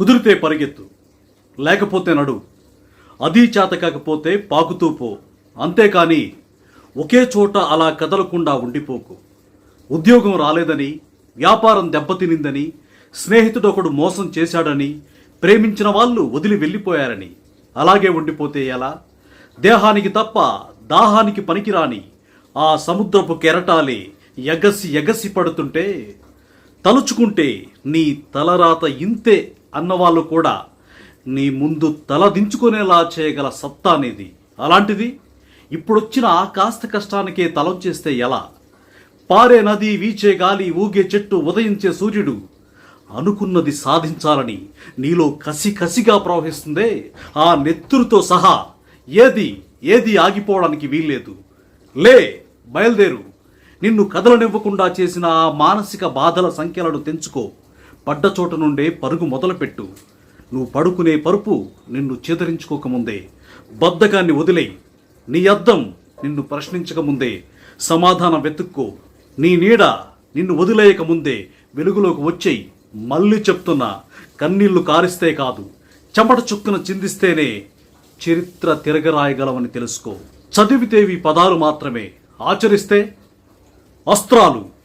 కుదిరితే పరిగెత్తు. లేకపోతే నడు. అదీ చేత కాకపోతే పాకుతూ పో. అంతేకాని ఒకే చోట అలా కదలకుండా ఉండిపోకు. ఉద్యోగం రాలేదని వ్యాపారం దెబ్బతినిందని స్నేహితుడు ఒకడు మోసం చేశాడని ప్రేమించిన వాళ్ళు వదిలి వెళ్ళిపోయారని. అలాగే ఉండిపోతే ఎలా? దేహానికి తప్ప దాహానికి పనికిరాని ఆ సముద్రపు కెరటాలే ఎగసి ఎగసి పడుతుంటే తలుచుకుంటే నీ తలరాత ఇంతే. అన్నవాళ్ళు కూడా నీ ముందు తల దించుకునేలా చేయగల సత్తా అనేది అలాంటిది ఇప్పుడొచ్చిన ఆ కాస్త కష్టానికే తలొచ్చేస్తే ఎలా? పారే నది వీచే గాలి ఊగే చెట్టు ఉదయించే సూర్యుడు అనుకున్నది సాధించాలని నీలో కసి కసిగా ప్రవహిస్తుందే. ఆ నెత్తురుతో సహా ఏది ఏది ఆగిపోవడానికి వీల్లేదు. లే బయలుదేరు. నిన్ను కదలనివ్వకుండా చేసిన ఆ మానసిక బాధల సంఖ్యలను తెంచుకో. పడ్డ చోట నుండే పరుగు మొదలుపెట్టు. నువ్వు పడుకునే పరుపు నిన్ను చేదరించుకోకముందే బద్ధకాన్ని వదిలేయి నీ అద్దం నిన్ను ప్రశ్నించకముందే సమాధానం వెతుక్కో. నీ నీడ నిన్ను వదిలేయక ముందే. వెలుగులోకి వచ్చేయి. మళ్ళీ చెప్తున్నా కన్నీళ్ళు కారిస్తే కాదు. చెమట చుక్కను చిందిస్తేనే చరిత్ర తిరగరాయగలవని తెలుసుకో. చదివితేవి పదాలు మాత్రమే. ఆచరిస్తే అస్త్రాలు.